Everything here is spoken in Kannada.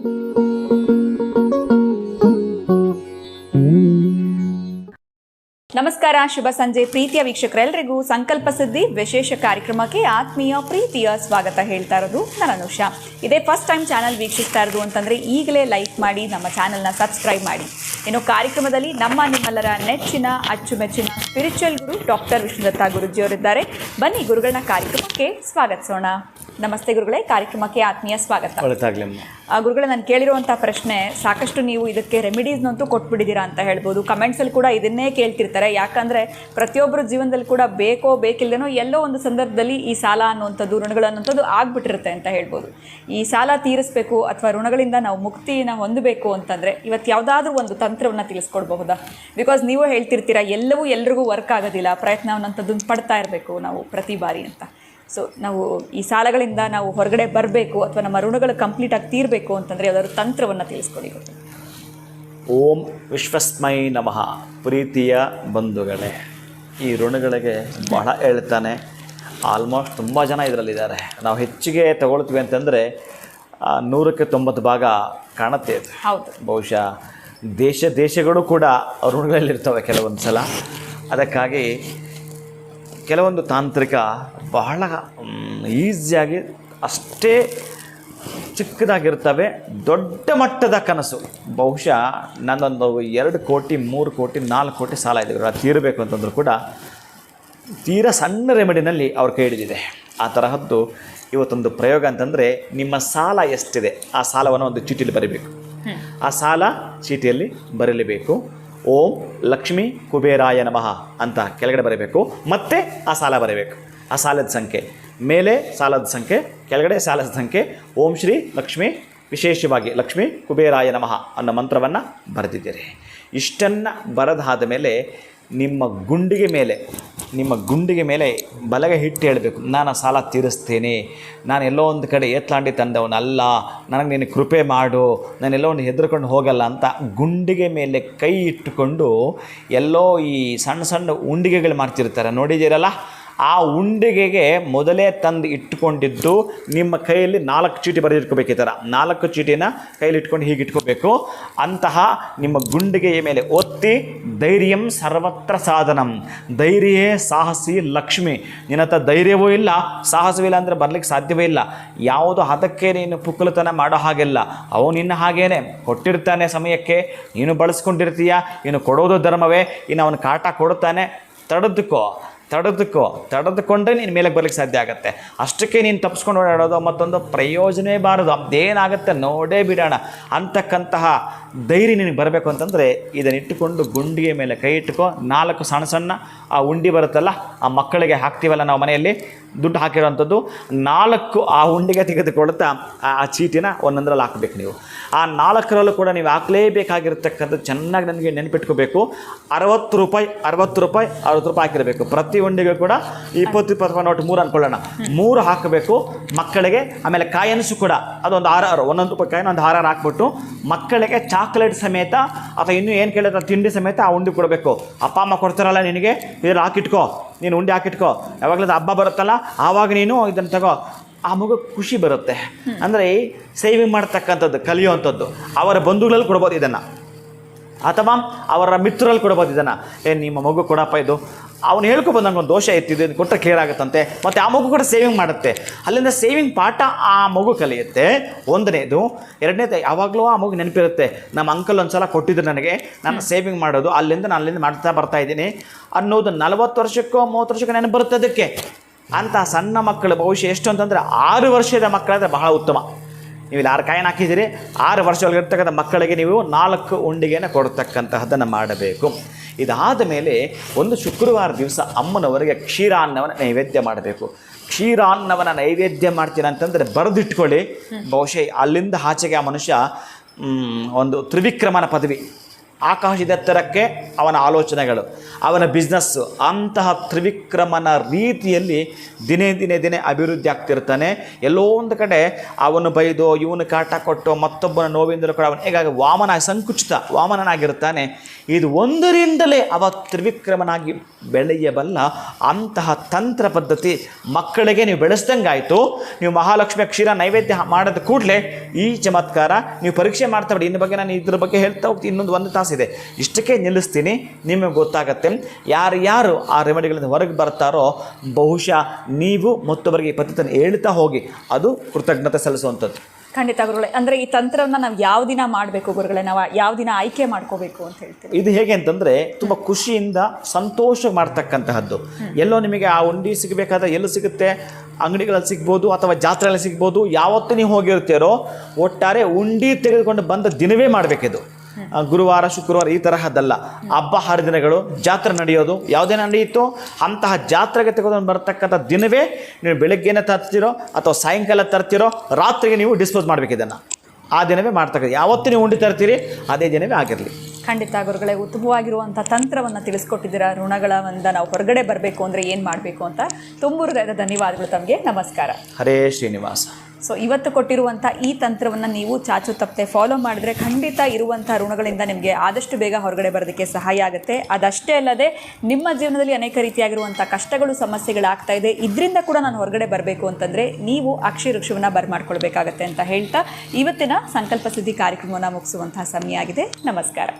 Thank you. ನಮಸ್ಕಾರ ಶುಭ ಸಂಜೆ ಪ್ರೀತಿಯ ವೀಕ್ಷಕರೆಲ್ಲರಿಗೂ ಸಂಕಲ್ಪ ಸಿದ್ಧಿ ವಿಶೇಷ ಕಾರ್ಯಕ್ರಮಕ್ಕೆ ಆತ್ಮೀಯ ಪ್ರೀತಿಯ ಸ್ವಾಗತ ಹೇಳ್ತಾ ಇರೋದು ನಾನು ಅನುಷಾ. ಇದೇ ಫಸ್ಟ್ ಟೈಮ್ ಚಾನಲ್ ವೀಕ್ಷಿಸ್ತಾ ಇರೋದು ಅಂತಂದರೆ ಈಗಲೇ ಲೈಕ್ ಮಾಡಿ ನಮ್ಮ ಚಾನಲ್ನ ಸಬ್ಸ್ಕ್ರೈಬ್ ಮಾಡಿ. ಇನ್ನು ಕಾರ್ಯಕ್ರಮದಲ್ಲಿ ನಮ್ಮ ನಿಮ್ಮೆಲ್ಲರ ನೆಚ್ಚಿನ ಅಚ್ಚುಮೆಚ್ಚಿನ ಸ್ಪಿರಿಚುವಲ್ ಗುರು ಡಾಕ್ಟರ್ ವಿಷ್ಣುದತ್ತ ಗುರುಜಿಯವರಿದ್ದಾರೆ. ಬನ್ನಿ ಗುರುಗಳನ್ನ ಕಾರ್ಯಕ್ರಮಕ್ಕೆ ಸ್ವಾಗತಿಸೋಣ. ನಮಸ್ತೆ ಗುರುಗಳೇ ಕಾರ್ಯಕ್ರಮಕ್ಕೆ ಆತ್ಮೀಯ ಸ್ವಾಗತ. ಗುರುಗಳೇ ನಾನು ಕೇಳಿರುವಂಥ ಪ್ರಶ್ನೆ ಸಾಕಷ್ಟು ನೀವು ಇದಕ್ಕೆ ರೆಮಿಡೀಸ್ನಂತೂ ಕೊಟ್ಬಿಟ್ಟಿದ್ದೀರಾ ಅಂತ ಹೇಳ್ಬೋದು. ಕಮೆಂಟ್ಸಲ್ಲಿ ಕೂಡ ಇದನ್ನೇ ಕೇಳ್ತಿರ್ತಾರೆ. ಯಾಕಂದರೆ ಪ್ರತಿಯೊಬ್ಬರ ಜೀವನದಲ್ಲಿ ಕೂಡ ಬೇಕೋ ಬೇಕಿಲ್ಲದೇನೋ ಎಲ್ಲೋ ಒಂದು ಸಂದರ್ಭದಲ್ಲಿ ಈ ಸಾಲ ಅನ್ನುವಂಥದ್ದು, ಋಣಗಳು ಅನ್ನುವಂಥದ್ದು ಆಗ್ಬಿಟ್ಟಿರುತ್ತೆ ಅಂತ ಹೇಳ್ಬೋದು. ಈ ಸಾಲ ತೀರಿಸಬೇಕು ಅಥವಾ ಋಣಗಳಿಂದ ನಾವು ಮುಕ್ತಿನ ಹೊಂದಬೇಕು ಅಂತಂದರೆ ಇವತ್ತು ಯಾವುದಾದ್ರೂ ಒಂದು ತಂತ್ರವನ್ನು ತಿಳಿಸ್ಕೊಡ್ಬಹುದಾ? ಬಿಕಾಸ್ ನೀವು ಹೇಳ್ತಿರ್ತೀರಾ, ಎಲ್ಲವೂ ಎಲ್ರಿಗೂ ವರ್ಕ್ ಆಗೋದಿಲ್ಲ ಪ್ರಯತ್ನ ಅನ್ನೋಂಥದ್ದನ್ನು ಪಡ್ತಾ ಇರಬೇಕು ನಾವು ಪ್ರತಿ ಬಾರಿ ಅಂತ. ಸೊ ನಾವು ಈ ಸಾಲಗಳಿಂದ ನಾವು ಹೊರಗಡೆ ಬರಬೇಕು ಅಥವಾ ನಮ್ಮ ಋಣಗಳು ಕಂಪ್ಲೀಟ್ ಆಗಿ ತೀರಬೇಕು ಅಂತಂದರೆ ಯಾವುದಾದ್ರು ತಂತ್ರವನ್ನು ತಿಳಿಸ್ಕೊಡಿ. ಓಂ ವಿಶ್ವಸ್ಮೈ ನಮಃ. ಪ್ರೀತಿಯ ಬಂಧುಗಳೇ ಈ ಋಣಗಳಿಗೆ ಬಹಳ ಹೇಳ್ತಾನೆ. ಆಲ್ಮೋಸ್ಟ್ ತುಂಬ ಜನ ಇದರಲ್ಲಿದ್ದಾರೆ. ನಾವು ಹೆಚ್ಚಿಗೆ ತಗೊಳ್ತೀವಿ ಅಂತಂದರೆ ನೂರಕ್ಕೆ ತೊಂಬತ್ತು ಭಾಗ ಕಾಣುತ್ತೆ ಹೌದು. ಬಹುಶಃ ದೇಶ ದೇಶಗಳು ಕೂಡ ಋಣಗಳಲ್ಲಿರ್ತವೆ ಕೆಲವೊಂದು ಸಲ. ಅದಕ್ಕಾಗಿ ಕೆಲವೊಂದು ತಾಂತ್ರಿಕ ಬಹಳ ಈಸಿಯಾಗಿ ಅಷ್ಟೇ ಚಿಕ್ಕದಾಗಿರ್ತವೆ ದೊಡ್ಡ ಮಟ್ಟದ ಕನಸು. ಬಹುಶಃ ನನ್ನೊಂದು ಎರಡು ಕೋಟಿ, ಮೂರು ಕೋಟಿ, ನಾಲ್ಕು ಕೋಟಿ ಸಾಲ ಇದೆ. ಅದು ತೀರಬೇಕು ಅಂತಂದರೂ ಕೂಡ ತೀರಾ ಸಣ್ಣ ರೆಮಿಡಿನಲ್ಲಿ ಅವ್ರ ಕೈ ಹಿಡಿದಿದೆ. ಆ ತರಹದ್ದು ಇವತ್ತೊಂದು ಪ್ರಯೋಗ ಅಂತಂದರೆ ನಿಮ್ಮ ಸಾಲ ಎಷ್ಟಿದೆ? ಆ ಸಾಲವನ್ನು ಒಂದು ಚೀಟಿಯಲ್ಲಿ ಬರೀಬೇಕು. ಆ ಸಾಲ ಚೀಟಿಯಲ್ಲಿ ಬರೀಲೇಬೇಕು. ಓಂ ಲಕ್ಷ್ಮೀ ಕುಬೇರಾಯ ನಮಃ ಅಂತ ಕೆಳಗಡೆ ಬರೀಬೇಕು. ಮತ್ತೆ ಆ ಸಾಲ ಬರೀಬೇಕು. ಆ ಸಾಲದ ಸಂಖ್ಯೆ. ಮೇಲೆ ಸಾಲದ ಸಂಖ್ಯೆ, ಕೆಳಗಡೆ ಸಾಲದ ಸಂಖ್ಯೆ, ಓಂ ಶ್ರೀ ಲಕ್ಷ್ಮೀ, ವಿಶೇಷವಾಗಿ ಲಕ್ಷ್ಮೀ ಕುಬೇರಾಯ ನಮಃ ಅನ್ನೋ ಮಂತ್ರವನ್ನು ಬರೆದಿದ್ದೀರಿ. ಇಷ್ಟನ್ನು ಬರೆದಾದ ಮೇಲೆ ನಿಮ್ಮ ಗುಂಡಿಗೆ ಮೇಲೆ, ನಿಮ್ಮ ಗುಂಡಿಗೆ ಮೇಲೆ ಬಲಗೆ ಹಿಟ್ಟು ಹೇಳಬೇಕು. ನಾನು ಸಾಲ ತೀರಿಸ್ತೇನೆ. ನಾನು ಎಲ್ಲೋ ಒಂದು ಕಡೆ ಏತ್ಲಾಂಡಿ ತಂದವನಲ್ಲ ನನಗೆ ನೀನು ಕೃಪೆ ಮಾಡು. ನಾನು ಎಲ್ಲೋ ಒಂದು ಹೆದರ್ಕೊಂಡು ಹೋಗಲ್ಲ ಅಂತ ಗುಂಡಿಗೆ ಮೇಲೆ ಕೈ ಇಟ್ಟುಕೊಂಡು ಎಲ್ಲೋ ಈ ಸಣ್ಣ ಸಣ್ಣ ಉಂಡಿಗೆಗಳು ಮಾಡ್ತಿರ್ತಾರೆ. ನೋಡಿದ್ದೀರಲ್ಲ? ಆ ಉಂಡಿಗೆಗೆ ಮೊದಲೇ ತಂದು ಇಟ್ಕೊಂಡಿದ್ದು ನಿಮ್ಮ ಕೈಯಲ್ಲಿ ನಾಲ್ಕು ಚೀಟಿ ಬರೆದಿಟ್ಕೋಬೇಕು ಈ ಥರ ನಾಲ್ಕು ಚೀಟಿನ ಕೈಯಲ್ಲಿ ಇಟ್ಕೊಂಡು ಹೀಗೆ ಇಟ್ಕೋಬೇಕು. ಅಂತಹ ನಿಮ್ಮ ಗುಂಡಿಗೆಯ ಮೇಲೆ ಒತ್ತಿ, ಧೈರ್ಯಂ ಸರ್ವತ್ರ ಸಾಧನಂ. ಧೈರ್ಯೇ ಸಾಹಸಿ ಲಕ್ಷ್ಮಿ. ನಿನ್ನ ಹತ್ರ ಧೈರ್ಯವೂ ಇಲ್ಲ ಸಾಹಸವಿಲ್ಲ ಅಂದರೆ ಬರಲಿಕ್ಕೆ ಸಾಧ್ಯವೇ ಇಲ್ಲ. ಯಾವುದು ಅದಕ್ಕೆ ನೀನು ಪುಕ್ಕಲತನ ಮಾಡೋ ಹಾಗಿಲ್ಲ. ಅವು ನಿನ್ನ ಹಾಗೇನೆ. ಕೊಟ್ಟಿರ್ತಾನೆ ಸಮಯಕ್ಕೆ. ನೀನು ಬಳಸ್ಕೊಂಡಿರ್ತೀಯ? ಇನ್ನು ಕೊಡೋದು ಧರ್ಮವೇ. ಇನ್ನು ಅವನು ಕಾಟ ಕೊಡುತ್ತಾನೆ. ತಡೆದುಕೋ. ತಡೆದುಕೋ ತಡೆದುಕೊಂಡ್ರೆ ನೀನು ಮೇಲೆ ಬರಲಿಕ್ಕೆ ಸಾಧ್ಯ ಆಗುತ್ತೆ. ಅಷ್ಟಕ್ಕೆ ನೀನು ತಪ್ಪಿಸ್ಕೊಂಡು ಓಡಾಡೋದು ಮತ್ತೊಂದು ಪ್ರಯೋಜನವೇ ಬಾರದು. ಅದೇನಾಗುತ್ತೆ ನೋಡೇ ಬಿಡೋಣ. ಅಂತಕ್ಕಂತಹ ಧೈರ್ಯ ನಿನಗೆ ಬರಬೇಕು ಅಂತಂದರೆ ಇದನ್ನಿಟ್ಟುಕೊಂಡು ಗುಂಡಿಗೆ ಮೇಲೆ ಕೈ ಇಟ್ಟುಕೋ ನಾಲ್ಕು ಸಣ್ಣ ಸಣ್ಣ, ಆ ಉಂಡಿ ಬರುತ್ತಲ್ಲ, ಆ ಮಕ್ಕಳಿಗೆ ಹಾಕ್ತೀವಲ್ಲ ನಾವು ಮನೆಯಲ್ಲಿ ದುಡ್ಡು ಹಾಕಿರೋವಂಥದ್ದು ನಾಲ್ಕು ಆ ಹುಂಡಿಗೆ ತೆಗೆದುಕೊಳ್ತಾ ಆ ಚೀಟಿನ ಒಂದೊಂದರಲ್ಲಿ ಹಾಕಬೇಕು ನೀವು. ಆ ನಾಲ್ಕರಲ್ಲೂ ಕೂಡ ನೀವು ಹಾಕಲೇಬೇಕಾಗಿರ್ತಕ್ಕಂಥ ಚೆನ್ನಾಗಿ ನನಗೆ ನೆನಪಿಟ್ಕೋಬೇಕು. ಅರವತ್ತು ರೂಪಾಯಿ ಅರವತ್ತು ರೂಪಾಯಿ ಅರವತ್ತು ರೂಪಾಯಿ ಹಾಕಿರಬೇಕು. ಪ್ರತಿ ಹುಂಡಿಗೆ ಕೂಡ ಇಪ್ಪತ್ತು ಇಪ್ಪತ್ತು ರೂಪಾಯಿ ನೋಟು ಮೂರು ಅನ್ಕೊಳ್ಳೋಣ ಮೂರು ಹಾಕಬೇಕು. ಮಕ್ಕಳಿಗೆ ಆಮೇಲೆ ಕಾಯನಸು ಕೂಡ ಅದೊಂದು ಆರು ಆರು ಒಂದೊಂದು ರೂಪಾಯಿ ಕಾಯಿನ, ಒಂದು ಆರಾರು ಹಾಕ್ಬಿಟ್ಟು ಮಕ್ಕಳಿಗೆ ಚಾಕ್ಲೇಟ್ ಸಮೇತ ಅಥವಾ ಇನ್ನೂ ಏನು ಕೇಳಿದ್ರೆ ತಿಂಡಿ ಸಮೇತ ಆ ಹುಂಡಿ ಕೊಡಬೇಕು. ಅಪ್ಪ, ಅಮ್ಮ ಕೊಡ್ತಾರಲ್ಲ ನಿನಗೆ? ಇದ್ರಲ್ಲಿ ಹಾಕಿಟ್ಕೋ. ನೀನು ಉಂಡೆ ಹಾಕಿಟ್ಕೋ. ಯಾವಾಗಲೂ ಹಬ್ಬ ಬರುತ್ತಲ್ಲ, ಆವಾಗ ನೀನು ಇದನ್ನು ತಗೋ. ಆ ಮಗು ಖುಷಿ ಬರುತ್ತೆ. ಅಂದರೆ ಸೇವಿಂಗ್ ಮಾಡ್ತಕ್ಕಂಥದ್ದು, ಕಲಿಯುವಂಥದ್ದು. ಅವರ ಬಂಧುಗಳಲ್ಲಿ ಕೊಡ್ಬೋದು ಇದನ್ನು. ಅಥವಾ ಅವರ ಮಿತ್ರರಲ್ಲಿ ಕೊಡ್ಬೋದು ಇದನ್ನು. ಏ, ನಿಮ್ಮ ಮಗು ಕೊಡಪ್ಪ ಇದು. ಅವನು ಹೇಳ್ಕೊ ಒಂದು ದೋಷ ಇತ್ತಿದೆ ಇದು ಕೊಟ್ಟರೆ ಕ್ಲಿಯರ್ ಆಗುತ್ತಂತೆ. ಮತ್ತು ಆ ಮಗು ಕೂಡ ಸೇವಿಂಗ್ ಮಾಡುತ್ತೆ. ಅಲ್ಲಿಂದ ಸೇವಿಂಗ್ ಪಾಠ ಆ ಮಗು ಕಲಿಯುತ್ತೆ. ಒಂದನೇದು. ಎರಡನೇದು ಯಾವಾಗಲೂ ಆ ಮಗು ನೆನಪಿರುತ್ತೆ. ನಮ್ಮ ಅಂಕಲ್ ಒಂದು ಸಲ ಕೊಟ್ಟಿದ್ರು ನನಗೆ. ನಾನು ಸೇವಿಂಗ್ ಮಾಡೋದು. ಅಲ್ಲಿಂದ ನಾನು ಅಲ್ಲಿಂದ ಮಾಡ್ತಾ ಬರ್ತಾ ಇದ್ದೀನಿ. ಅನ್ನೋದು ನಲವತ್ತು ವರ್ಷಕ್ಕೋ ಮೂವತ್ತು ವರ್ಷಕ್ಕೋ ನೆನಪು ಬರುತ್ತೆ ಅದಕ್ಕೆ. ಅಂತ ಸಣ್ಣ ಮಕ್ಕಳ ಭವಿಷ್ಯ ಎಷ್ಟು ಅಂತಂದರೆ ಆರು ವರ್ಷದ ಮಕ್ಕಳಾದರೆ ಬಹಳ ಉತ್ತಮ. ನೀವು ಇಲ್ಲಿ ಆರು ಕಾಯಿನ ಹಾಕಿದ್ದೀರಿ. ಆರು ವರ್ಷ ಒಳಗಿರ್ತಕ್ಕಂಥ ಮಕ್ಕಳಿಗೆ ನೀವು ನಾಲ್ಕು ಉಂಡಿಗೆಯನ್ನು ಕೊಡ್ತಕ್ಕಂತಹದ್ದನ್ನು ಮಾಡಬೇಕು. ಇದಾದ ಮೇಲೆ ಒಂದು ಶುಕ್ರವಾರ ದಿವಸ ಅಮ್ಮನವರಿಗೆ ಕ್ಷೀರಾನ್ನವನ್ನು ನೈವೇದ್ಯ ಮಾಡಬೇಕು. ಕ್ಷೀರಾನ್ನವನ ನೈವೇದ್ಯ ಮಾಡ್ತೀನಿ ಅಂತಂದರೆ ಬರೆದಿಟ್ಕೊಳ್ಳಿ. ಬಹುಶಃ ಅಲ್ಲಿಂದ ಆಚೆಗೆ ಆ ಮನುಷ್ಯ ಒಂದು ತ್ರಿವಿಕ್ರಮನ ಪದವಿ ಆಕಾಶದೆತ್ತರಕ್ಕೆ ಅವನ ಆಲೋಚನೆಗಳು, ಅವನ ಬಿಸ್ನೆಸ್ಸು ಅಂತಹ ತ್ರಿವಿಕ್ರಮನ ರೀತಿಯಲ್ಲಿ ದಿನೇ ದಿನೇ ದಿನೇ ಅಭಿವೃದ್ಧಿ ಆಗ್ತಿರ್ತಾನೆ. ಎಲ್ಲೋ ಒಂದು ಕಡೆ ಅವನು ಬೈದು, ಇವನು ಕಾಟ ಕೊಟ್ಟು ಮತ್ತೊಬ್ಬನ ನೋವಿಂದರು ಕೂಡ ಅವನು ಹೇಗಾಗಿ ವಾಮನ ಸಂಕುಚಿತ, ವಾಮನನಾಗಿರ್ತಾನೆ. ಇದು ಒಂದರಿಂದಲೇ ಅವ ತ್ರಿವಿಕ್ರಮನಾಗಿ ಬೆಳೆಯಬಲ್ಲ ಅಂತಹ ತಂತ್ರ ಪದ್ಧತಿ ಮಕ್ಕಳಿಗೆ ನೀವು ಬೆಳೆಸ್ದಂಗಾಯಿತು. ನೀವು ಮಹಾಲಕ್ಷ್ಮಿ ಕ್ಷೀರ ನೈವೇದ್ಯ ಮಾಡಿದ ಕೂಡಲೇ ಈ ಚಮತ್ಕಾರ ನೀವು ಪರೀಕ್ಷೆ ಮಾಡ್ತಾ ಬಿಡಿ. ಇನ್ನು ಬಗ್ಗೆ ನಾನು ಇದ್ರ ಬಗ್ಗೆ ಹೇಳ್ತಾ ಹೋಗ್ತೀನಿ. ಇನ್ನೊಂದು ಒಂದು ತಾಸಿದೆ ಇಷ್ಟಕ್ಕೆ ನಿಲ್ಲಿಸ್ತೀನಿ. ನಿಮಗೆ ಗೊತ್ತಾಗತ್ತೆ. ಯಾರು ಯಾರು ಆ ರೆಮಿಡಿಗಳಿಂದ ಹೊರಗೆ ಬರ್ತಾರೋ ಬಹುಶಃ ನೀವು ಮತ್ತೊಬ್ಬರಿಗೆ ಈ ಪದ್ಧತಿಯನ್ನು ಹೇಳ್ತಾ ಹೋಗಿ ಅದು ಕೃತಜ್ಞತೆ ಸಲ್ಲಿಸುವಂಥದ್ದು. ಖಂಡಿತ ಗುರುಗಳೇ ಅಂದರೆ ಈ ತಂತ್ರವನ್ನು ನಾವು ಯಾವ ದಿನ ಮಾಡಬೇಕು ಗುರುಗಳೇ? ನಾವು ಯಾವ ದಿನ ಆಯ್ಕೆ ಮಾಡ್ಕೋಬೇಕು ಅಂತ ಹೇಳ್ತೀವಿ ಇದು ಹೇಗೆ ಅಂತಂದರೆ ತುಂಬ ಖುಷಿಯಿಂದ ಸಂತೋಷ ಮಾಡ್ತಕ್ಕಂತಹದ್ದು. ಎಲ್ಲೋ ನಿಮಗೆ ಆ ಉಂಡಿ ಸಿಗಬೇಕಾದ್ರೆ ಎಲ್ಲೂ ಸಿಗುತ್ತೆ? ಅಂಗಡಿಗಳಲ್ಲಿ ಸಿಗ್ಬೋದು ಅಥವಾ ಜಾತ್ರೆಯಲ್ಲಿ ಸಿಗ್ಬೋದು. ಯಾವತ್ತು ನೀವು ಹೋಗಿರ್ತೀರೋ ಒಟ್ಟಾರೆ ಉಂಡಿ ತೆಗೆದುಕೊಂಡು ಬಂದ ದಿನವೇ ಮಾಡಬೇಕಿದು. ಗುರುವಾರ ಶುಕ್ರವಾರ ಈ ತರಹದ್ದಲ್ಲ. ಹಬ್ಬ ಹರಿದಿನಗಳು ಜಾತ್ರೆ ನಡೆಯೋದು ಯಾವುದೇ ನಡೆಯಿತು ಅಂತಹ ಜಾತ್ರೆಗೆ ತೆಗೆದುಕೊಂಡು ಬರತಕ್ಕಂಥ ದಿನವೇ ನೀವು ಬೆಳಗ್ಗೆನೇ ತರ್ತೀರೋ ಅಥವಾ ಸಾಯಂಕಾಲ ತರ್ತೀರೋ ರಾತ್ರಿಗೆ ನೀವು ಡಿಸ್ಪೋಸ್ ಮಾಡಬೇಕು ಇದನ್ನು. ಆ ದಿನವೇ ಮಾಡ್ತಕ್ಕಂಥ ಯಾವತ್ತು ನೀವು ಉಂಡಿ ತರ್ತೀರಿ ಅದೇ ದಿನವೇ ಆಗಿರಲಿ. ಖಂಡಿತ ಗುರುಗಳೇ ಉತ್ತಮವಾಗಿರುವಂಥ ತಂತ್ರವನ್ನು ತಿಳಿಸ್ಕೊಟ್ಟಿದ್ದೀರ ಋಣಗಳ ಒಂದ ನಾವು ಹೊರಗಡೆ ಬರಬೇಕು ಅಂದರೆ ಏನು ಮಾಡಬೇಕು ಅಂತ ತುಂಬ ಹೃದಯದ ಧನ್ಯವಾದಗಳು ತಮಗೆ. ನಮಸ್ಕಾರ. ಹರೇ ಶ್ರೀನಿವಾಸ. ಸೊ ಇವತ್ತು ಕೊಟ್ಟಿರುವಂಥ ಈ ತಂತ್ರವನ್ನು ನೀವು ಚಾಚು ತಪ್ಪದೆ ಫಾಲೋ ಮಾಡಿದ್ರೆ ಖಂಡಿತ ಇರುವಂಥ ಋಣಗಳಿಂದ ನಿಮಗೆ ಆದಷ್ಟು ಬೇಗ ಹೊರಗಡೆ ಬರೋದಕ್ಕೆ ಸಹಾಯ ಆಗುತ್ತೆ. ಅದಷ್ಟೇ ಅಲ್ಲದೆ, ನಿಮ್ಮ ಜೀವನದಲ್ಲಿ ಅನೇಕ ರೀತಿಯಾಗಿರುವಂಥ ಕಷ್ಟಗಳು, ಸಮಸ್ಯೆಗಳಾಗ್ತಾ ಇದೆ. ಇದರಿಂದ ಕೂಡ ನಾನು ಹೊರಗಡೆ ಬರಬೇಕು ಅಂತಂದರೆ ನೀವು ಅಕ್ಷಿ ವೃಕ್ಷವನ್ನು ಬರ್ಮಾಡ್ಕೊಳ್ಬೇಕಾಗತ್ತೆ ಅಂತ ಹೇಳ್ತಾ ಇವತ್ತಿನ ಸಂಕಲ್ಪ ಸಿದ್ಧಿ ಕಾರ್ಯಕ್ರಮವನ್ನು ಮುಗಿಸುವಂತಹ ಸಮಯ ಆಗಿದೆ. ನಮಸ್ಕಾರ.